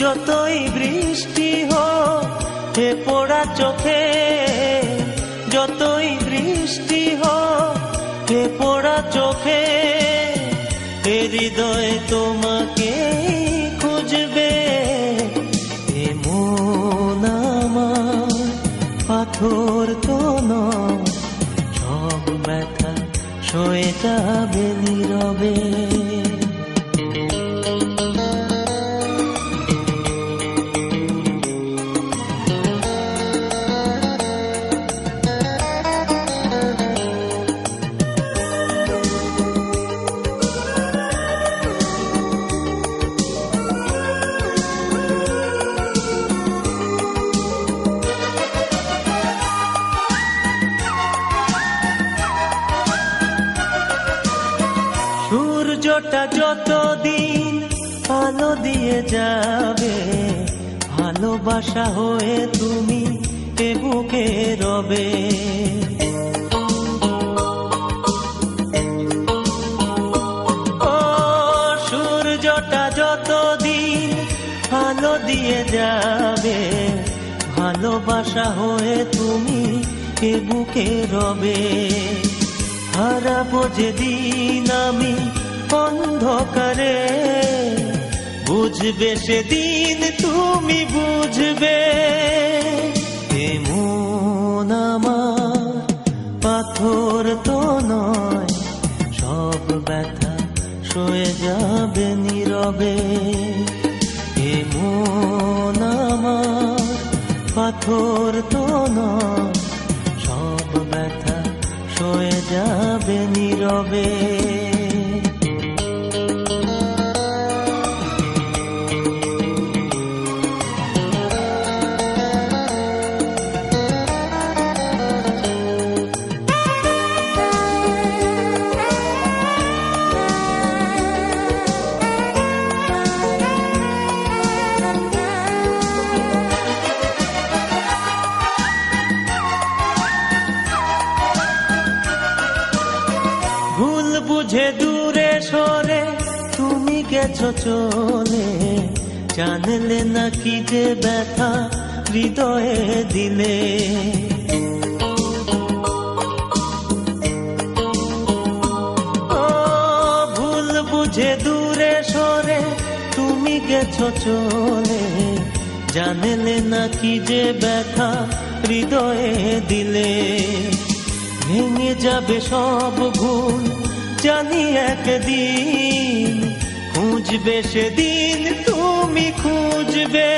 যতই বৃষ্টি হোক হে পোড়া চোখে, যতই বৃষ্টি হোক হে পোড়া চোখে হে হৃদয় তোমাকে খুঁজবে হে মন পাথর তো নয়, সব ব্যথা সয়ে যাবে নীরবে। সূর্যটা যতদিন আলো দিয়ে যাবে, ভালোবাসা হয়ে তুমি বুকে রবে। সূর্যটা যতদিন আলো দিয়ে যাবে, ভালোবাসা হয়ে তুমি এ বুকে রবে। হারাবো যেদিন আমি অন্ধকারে বুঝবে সেদিন তুমি বুঝবে। পাথর তো নয়, সব ব্যথা সয়ে যাবে নীরবে। পাথর তো নয়, সব ব্যথা সয়ে যাবে নীরবে। বুঝে দূরে সরে তুমি গেছো চলে। জানলে না কি যে ব্যথা হৃদয়ে দিলে। ভুল বুঝে দূরে সরে তুমি গেছো চলে। জানলে না কি যে ব্যথা হৃদয়ে দিলে। ভেঙে যাবে সব ভুল জানি একদিন খুঁজবে সেদিন তুমি খুঁজবে।